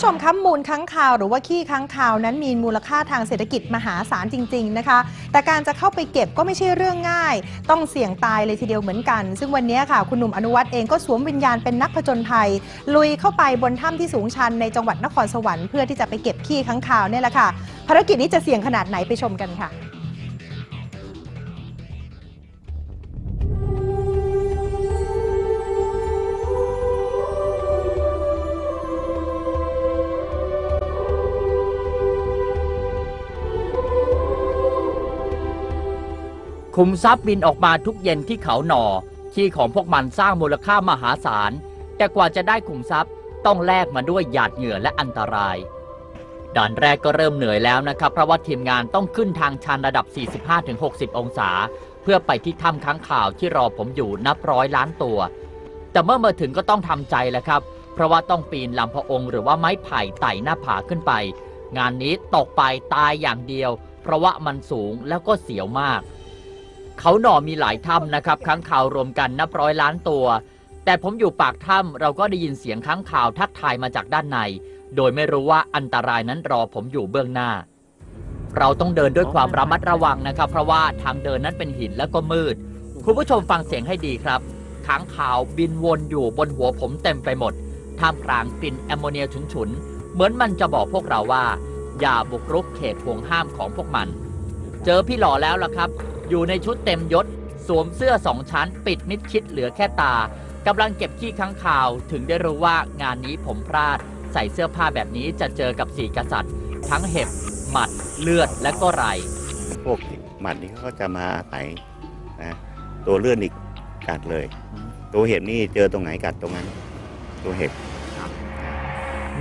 ผู้ชมคะมูลค้างคาวหรือว่าขี้ค้างคาวนั้นมีมูลค่าทางเศรษฐกิจมหาศาลจริง ๆนะคะ แต่การจะเข้าไปเก็บก็ไม่ใช่เรื่องง่าย ต้องเสี่ยงตายเลยทีเดียวเหมือนกัน ซึ่งวันนี้ค่ะ คุณหนุ่มอนุวัฒน์เองก็สวมวิญญาณเป็นนักผจญภัย ลุยเข้าไปบนถ้ำที่สูงชันในจังหวัดนครสวรรค์เพื่อที่จะไปเก็บขี้ค้างคาวเนี่ยแหละค่ะภารกิจนี้จะเสี่ยงขนาดไหนไปชมกันค่ะ ขุมทรัพย์บินออกมาทุกเย็นที่เขาหนอขี้ของพวกมันสร้างมูลค่ามหาศาล แต่กว่าจะได้ขุมทรัพย์ต้องแลกมาด้วยหยาดเหงื่อและอันตรายด่านแรกก็เริ่มเหนื่อยแล้วนะครับ เพราะว่าทีมงานต้องขึ้นทางชันระดับ 45-60 องศา เพื่อไปที่ถ้ำค้างข่าวที่รอผมอยู่นับร้อยล้านตัว แต่เมื่อมาถึงก็ต้องทำใจแล้วครับ เพราะว่าต้องปีนลำพะองค์หรือว่าไม้ไผ่ไต่หน้าผาขึ้นไป งานนี้ตกไปตายอย่างเดียว เพราะว่ามันสูงแล้วก็เสียวมาก เขาหน่อมีหลายถ้ำนะครับค้างคาวรวมกันนับร้อยล้านตัว แต่ผมอยู่ปากถ้ำเราก็ได้ยินเสียงค้างคาวทักทายมาจากด้านใน โดยไม่รู้ว่าอันตรายนั้นรอผมอยู่เบื้องหน้า เราต้องเดินด้วยความระมัดระวังนะครับ เพราะว่าทางเดินนั้นเป็นหินและก็มืด คุณผู้ชมฟังเสียงให้ดีครับค้างคาวบินวนอยู่บนหัวผมเต็มไปหมด ท่ามกลางกลิ่นแอมโมเนียฉุนๆ เหมือนมันจะบอกพวกเราว่า อย่าบุกรุกเขตห่วงห้ามของพวกมัน เจอพี่หล่อแล้วล่ะครับ อยู่ในชุดเต็มยศ สวมเสื้อสองชั้น ปิดมิดชิดเหลือแค่ตากำลังเก็บขี้ค้างคาว ถึงได้รู้ว่างานนี้ผมพลาด ใส่เสื้อผ้าแบบนี้จะเจอกับสี่กษัตริย์ ทั้งเห็บ หมัด เลือดและก็ไร พวกหมัดนี่เขาก็จะมาอาศัยนะตัวเลื่อนอีกกัดเลย ตัวเห็บนี่เจอตรงไหนกัดตรงนั้น ตัวเห็บ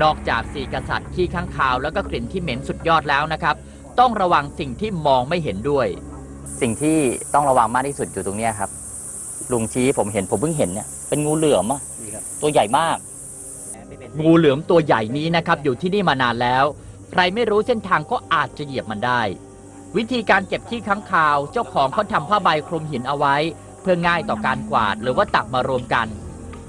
นอกจากสี่กษัตริย์ขี้ข้างคาวแล้วก็กลิ่นที่เหม็นสุดยอดแล้วนะครับ ต้องระวังสิ่งที่มองไม่เห็นด้วย สิ่งที่ต้องระวังมากที่สุดอยู่ตรงเนี้ยครับ ลุงชี้ผมเห็นผมเพิ่งเห็นเนี่ยเป็นงูเหลือมอะตัวใหญ่มาก งูเหลือมตัวใหญ่นี้นะครับอยู่ที่นี่มานานแล้ว ใครไม่รู้เส้นทางก็อาจจะเหยียบมันได้ วิธีการเก็บขี้ค้างคาว เจ้าของเขาทำผ้าใบคลุมหินเอาไว้ เพื่อง่ายต่อการกวาดหรือว่าตักมารวมกัน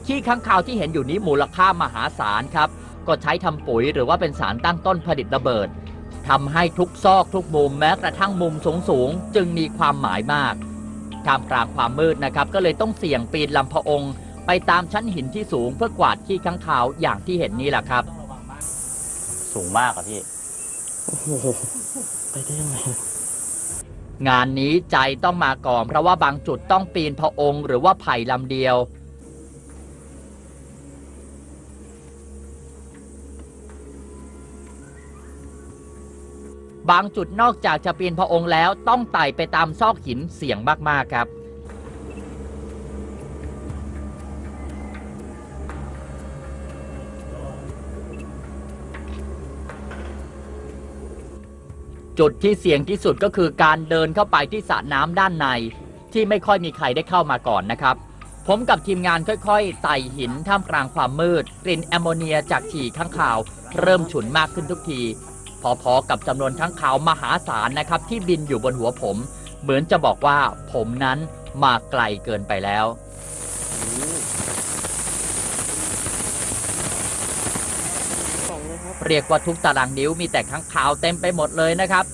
ขี้ค้างคาวที่เห็นอยู่นี้มูลค่ามหาศาลครับ ก็ใช้ทำปุ๋ยหรือว่าเป็นสารตั้งต้นผลิตระเบิด ทำให้ทุกซอกทุกมุมแม้กระทั่งมุมสูงสูงๆจึงมีความหมายมากท่ามกลางความมืดนะครับ ก็เลยต้องเสี่ยงปีนลำพะองค์ไปตามชั้นหินที่สูงเพื่อกวาดขี้ค้างคาวอย่างที่เห็นนี่แหละครับ สูงมากอะพี่งานนี้ใจต้องมาก่อนเพราะว่าบางจุดต้องปีนพระองค์ หรือว่าไผ่ลำเดียว บางจุดนอกจากจะปีนพระองค์แล้วต้องไต่ไปตามซอกหินเสี่ยงมาก ๆ ครับ จุดที่เสี่ยงที่สุดก็คือการเดินเข้าไปที่สระน้ำด้านใน ที่ไม่ค่อยมีใครได้เข้ามาก่อนนะครับ ผมกับทีมงานค่อยๆไต่หินท่ามกลางความมืด กลิ่นแอมโมเนียจากฉี่ข้างคาว เริ่มฉุนมากขึ้นทุกที พอๆกับจำนวนข้างคาวมหาศาลนะครับที่บินอยู่บนหัวผม เหมือนจะบอกว่าผมนั้นมาไกลเกินไปแล้ว เรียกว่าทุกตารางนิ้วมีแต่ข้างคาวเต็มไปหมดเลยนะครับ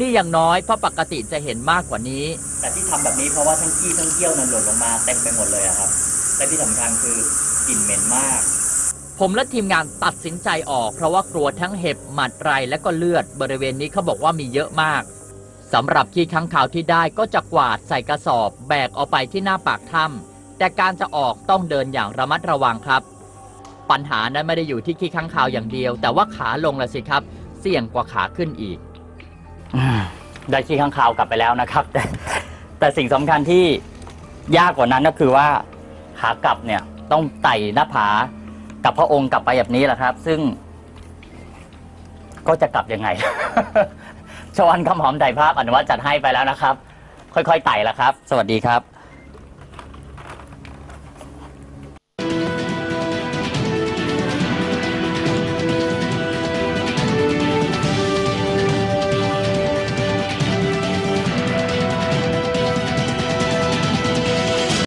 นี่อย่างน้อยเพราะปกติจะเห็นมากกว่านี้ แต่ที่ทำแบบนี้เพราะว่าทั้งขี้ทั้งเกี้ยวนั้นหล่นลงมาเต็มไปหมดเลยอะครับ และที่สำคัญคือกลิ่นเหม็นมาก ผมและทีมงานตัดสินใจออก เพราะว่ากลัวทั้งเห็บหมัดไรและก็เลือดบริเวณนี้เขาบอกว่ามีเยอะมากสำหรับขี้ค้างคาวที่ได้ก็จะกวาดใส่กระสอบ แบกออกไปที่หน้าปากถ้ำแต่การจะออกต้องเดินอย่างระมัดระวังครับ ปัญหานั้นไม่ได้อยู่ที่ขี้ค้างคาวอย่างเดียว แต่ว่าขาลงละสิครับ เสี่ยงกว่าขาขึ้นอีก ได้ขี้ข้างคาวกลับไปแล้วนะครับ แต่แต่สิ่งสำคัญที่ยากกว่านั้นก็คือว่าขากลับเนี่ยต้องไต่หน้าผา กับพระองค์กลับไปแบบนี้แหละครับ ซึ่ง ก็จะกลับยังไง ชวันคำหอมไต่ภาพอนุวัตจัดให้ไปแล้วนะครับ ค่อยๆไต่ละครับ สวัสดีครับ